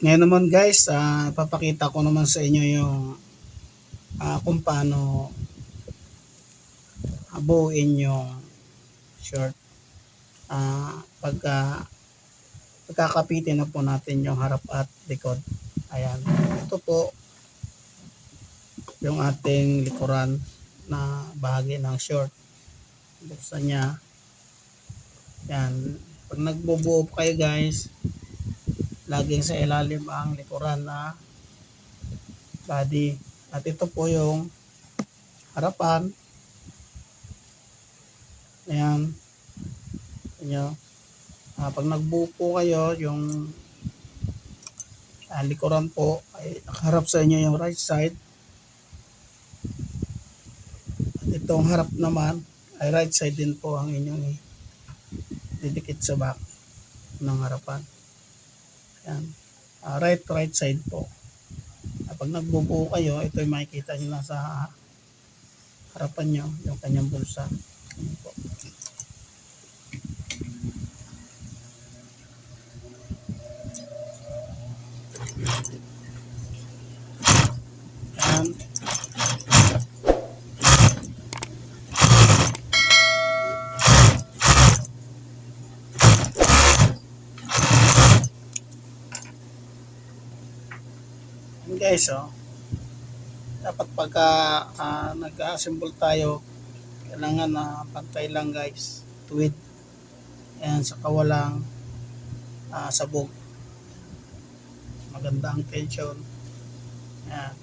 Ngayon naman guys, ah, ipapakita ko naman sa inyo yung ah, kung paano buuin yung short. Ah, pagka pagkakapitin na po natin yung harap at likod. Ayan. Ito po yung ating likuran na bahagi ng short. Buksan niya. Yan. Pag nagbubuo kayo guys, laging sa ilalim ang likuran na body. At ito po yung harapan. Ayan. Inyo. Ah, pag nagbuo po kayo, yung ah, likuran po ay nakaharap sa inyo yung right side. At itong harap naman ay right side din po ang inyong didikit sa back ng harapan. Yan. Ah, right, right side po. Ah, pag nagbubuo kayo, ito yung makikita nyo na sa harapan nyo, yung kanyang bulsa. Yan po. Yan. Guys, oh. Dapat pagka ah, nag-assemble tayo, kailangan na pantay lang guys. Tuwid. Ayan, sa kawalang ah, sabog. Maganda ang tension. Ayan.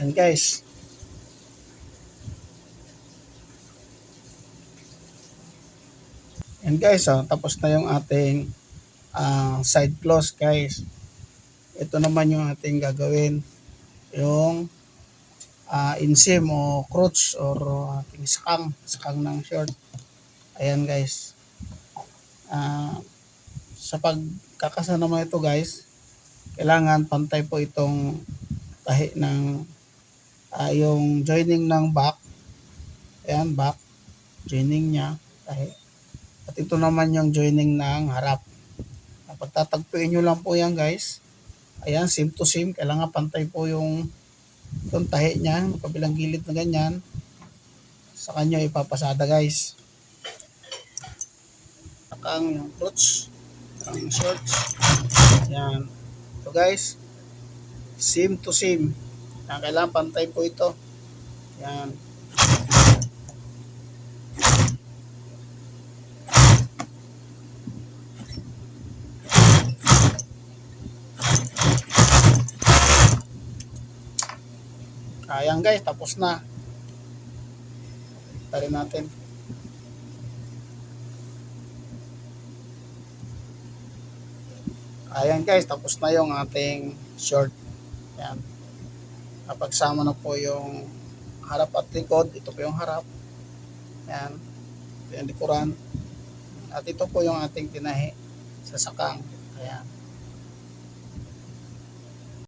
Yan guys. Yan guys, oh, tapos na yung ating ah, side close guys. Ito naman yung ating gagawin. Yung ah, inseam o crotch or ating sakang, sakang ng short. Ayan guys. Ah, sa pagkakasa naman ito guys, kailangan pantay po itong tahi ng ah, yung joining ng back. Ayan, back. Joining niya. Tahi. At ito naman yung joining ng harap. Ah, Pagtatagpuin nyo lang po yan guys. Ayan, same to same. Kailangan pantay po yung yung tahi niya. Kabilang gilid na ganyan. Sa kanya ipapasada guys. Sakang yung clutch. Ang shorts. Ayan. So guys, same to same. Yan, kailangan pantay po ito. Yan. Ayan guys, tapos na. Tari natin. Ayan guys, tapos na yung ating short. Ayan. Napagsama na po yung harap at likod. Ito po yung harap. Ayan. Ito yung likuran. At ito po yung ating tinahi sa sakang. Ayan.